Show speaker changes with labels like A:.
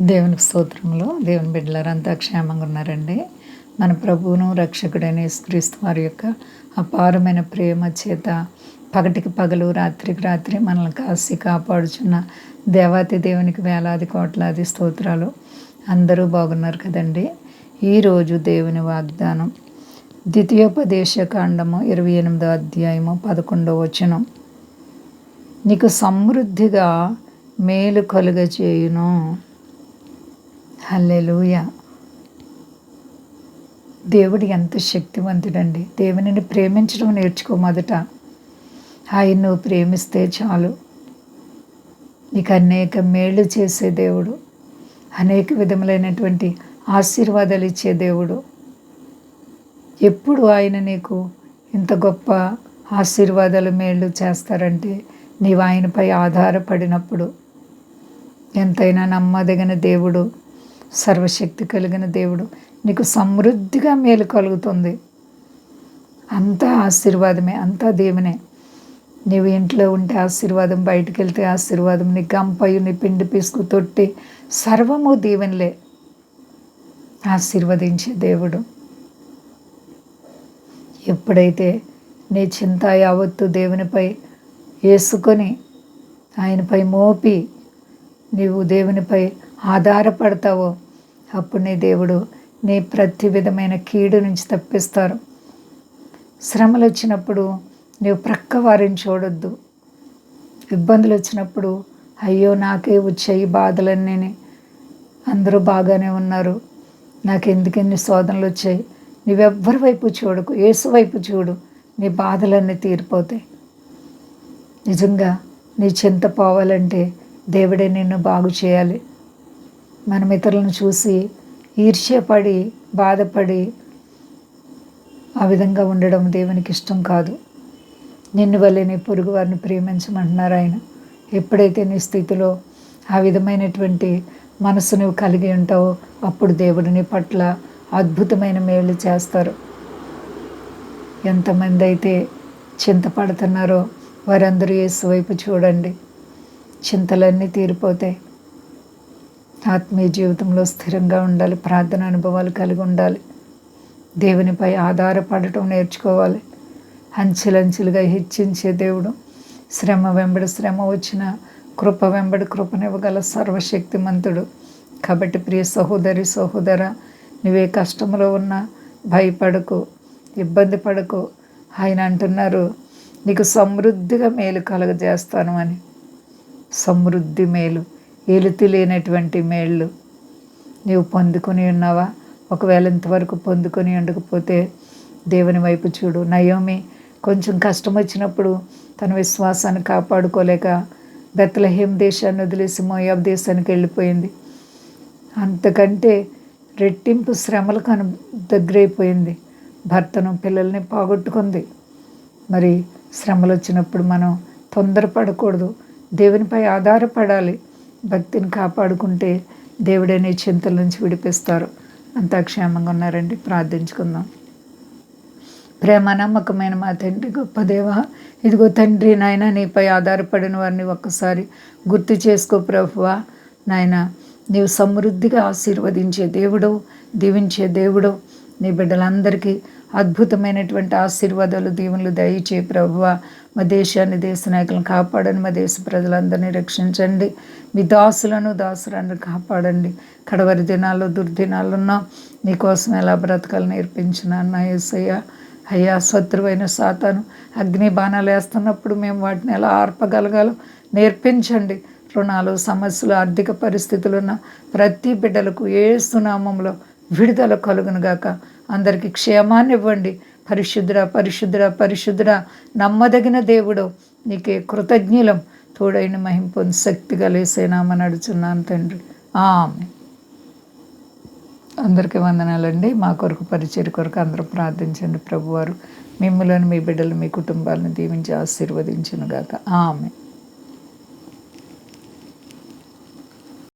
A: దేవునికి స్తోత్రంలో దేవుని బిడ్డలారంతా క్షేమంగా ఉన్నారండి. మన ప్రభువును రక్షకుడైన యేసుక్రీస్తు వారి యొక్క అపారమైన ప్రేమ చేత పగటికి పగలు రాత్రికి రాత్రి మనల్ని కాసి కాపాడుచున్న దేవాతి దేవునికి వేలాది కోట్లాది స్తోత్రాలు. అందరూ బాగున్నారు కదండి. ఈరోజు దేవుని వాగ్దానం ద్వితీయోపదేశ కాండము ఇరవై ఎనిమిదో అధ్యాయము పదకొండవ వచనం. నీకు సమృద్ధిగా మేలు కలుగ చేయును హల్లెలూయ. దేవుడు ఎంత శక్తివంతుడండి. దేవునిని ప్రేమించడం నేర్చుకో మొదట. ఆయన నువ్వు ప్రేమిస్తే చాలు. నీకు అనేక మేళ్ళు చేసే దేవుడు. అనేక విధములైనటువంటి ఆశీర్వాదాలు ఇచ్చే దేవుడు. ఎప్పుడు ఆయన నీకు ఇంత గొప్ప ఆశీర్వాదాలు మేళ్ళు చేస్తారంటే నీవు ఆయనపై ఆధారపడినప్పుడు ఎంతైనా నమ్మదగిన దేవుడు. సర్వశక్తి కలిగిన దేవుడు. నీకు సమృద్ధిగా మేలు కలుగుతుంది. అంతా ఆశీర్వాదమే అంతా దేవునే. నీవు ఇంట్లో ఉంటే ఆశీర్వాదం బయటికి వెళ్తే ఆశీర్వాదం నీ గంపయు నీ పిండి పీసుకు తొట్టి సర్వము దీవెనలే. ఆశీర్వదించే దేవుడు. ఎప్పుడైతే నీ చింత యావత్తు దేవునిపై వేసుకొని ఆయనపై మోపి నీవు దేవునిపై ఆధారపడతావో. అప్పుడు నీ దేవుడు నీ ప్రతి విధమైన కీడు నుంచి తప్పిస్తారు. శ్రమలు వచ్చినప్పుడు నీవు ప్రక్క వారిని చూడొద్దు. ఇబ్బందులు వచ్చినప్పుడు అయ్యో నాకే వచ్చాయి బాధలన్నీ అందరూ బాగానే ఉన్నారు. నాకు ఎందుకు ఎన్ని శోధనలు వచ్చాయి? నువ్వెవ్వరి వైపు చూడకు? ఏసు వైపు చూడు. నీ బాధలన్నీ తీరిపోతాయి. నిజంగా నీ చింత పోవాలంటే దేవుడే నిన్ను బాగు చేయాలి. మనం ఇతరులను చూసి ఈర్ష్యపడి బాధపడి ఆ విధంగా ఉండడం దేవునికి ఇష్టం కాదు. నిన్ను వల్లే నీ పొరుగు వారిని ప్రేమించమంటున్నారు ఆయన. ఎప్పుడైతే నీ స్థితిలో ఆ విధమైనటువంటి మనసు నువ్వు కలిగి ఉంటావో అప్పుడు దేవుడు నీ పట్ల అద్భుతమైన మేలు చేస్తారు. ఎంతమంది అయితే చింతపడుతున్నారో వారందరూ యేసు వైపు చూడండి. చింతలన్నీ తీరిపోతాయి. ఆత్మీయ జీవితంలో స్థిరంగా ఉండాలి ప్రార్థన అనుభవాలు కలిగి ఉండాలి. దేవునిపై ఆధారపడటం నేర్చుకోవాలి. అంచెలంచెలుగా హెచ్చించే దేవుడు. శ్రమ వెంబడి శ్రమ వచ్చిన కృప వెంబడి కృపనివ్వగల సర్వశక్తిమంతుడు. కాబట్టి ప్రియ సహోదరి సహోదర నువ్వే కష్టంలో ఉన్నా భయపడకు ఇబ్బంది పడకు. ఆయన అంటున్నారు నీకు సమృద్ధిగా మేలు కలగజేస్తాను అని. సమృద్ధి మేలు ఏలుతి లేనటువంటి మేళ్ళు. నీవు పొందుకొని ఉన్నావా? ఒకవేళ ఇంతవరకు పొందుకొని ఉండకపోతే దేవుని వైపు చూడు. నయోమి కొంచెం కష్టం వచ్చినప్పుడు తన విశ్వాసాన్ని కాపాడుకోలేక బెత్తలహేం దేశాన్ని వదిలేసి మోయాబ్ దేశానికి వెళ్ళిపోయింది. అంతకంటే రెట్టింపు శ్రమలు కను దగ్గరైపోయింది. భర్తను పిల్లల్ని పోగొట్టుకుంది. మరి శ్రమలు వచ్చినప్పుడు మనం తొందరపడకూడదు. దేవునిపై ఆధారపడాలి. భక్తిని కాపాడుకుంటే దేవుడనే చింతల నుంచి విడిపిస్తారు. అంతా క్షేమంగా ఉన్నారండి. ప్రార్థించుకుందాం. ప్రేమ నమ్మకమైన మా తండ్రి గొప్ప దేవ ఇదిగో తండ్రి నాయన నీపై ఆధారపడిన వారిని ఒక్కసారి గుర్తు చేసుకో ప్రభువా. నాయన నీవు సమృద్ధిగా ఆశీర్వదించే దేవుడు దీవించే దేవుడు నీ బిడ్డలందరికీ అద్భుతమైనటువంటి ఆశీర్వాదాలు దీవెనలు దయచే ప్రభువ. మా దేశాన్ని దేశ నాయకులను కాపాడండి. మా దేశ ప్రజలందరినీ రక్షించండి. మీ దాసులను దాసులను కాపాడండి. కడవరి దినాల్లో దుర్దినాలున్నా నీకోసం ఎలా బ్రతకాలి నేర్పించిన అన్న ఏసయ్య అయ్యా శత్రువైన సాతాను అగ్ని బాణాలు వేస్తున్నప్పుడు మేము వాటిని ఎలా ఆర్పగలగాలో నేర్పించండి. రుణాలు సమస్యలు ఆర్థిక పరిస్థితులున్న ప్రతి బిడ్డలకు ఏ సునామంలో విడుదల కలుగునుగాక. అందరికీ క్షేమాన్ని ఇవ్వండి పరిశుద్ర పరిశుద్ర పరిశుద్ర. నమ్మదగిన దేవుడు. నీకే కృతజ్ఞులం. తోడైన మహింపుని శక్తి లేసేనామని అడుచున్నాను తండ్రి. ఆమె అందరికీ వందనాలండి. మా కొరకు పరిచయ కొరకు అందరూ ప్రార్థించండి ప్రభువారు. మిమ్మల్ని మీ బిడ్డలు మీ కుటుంబాలను దీవించి ఆశీర్వదించునుగాక. ఆమె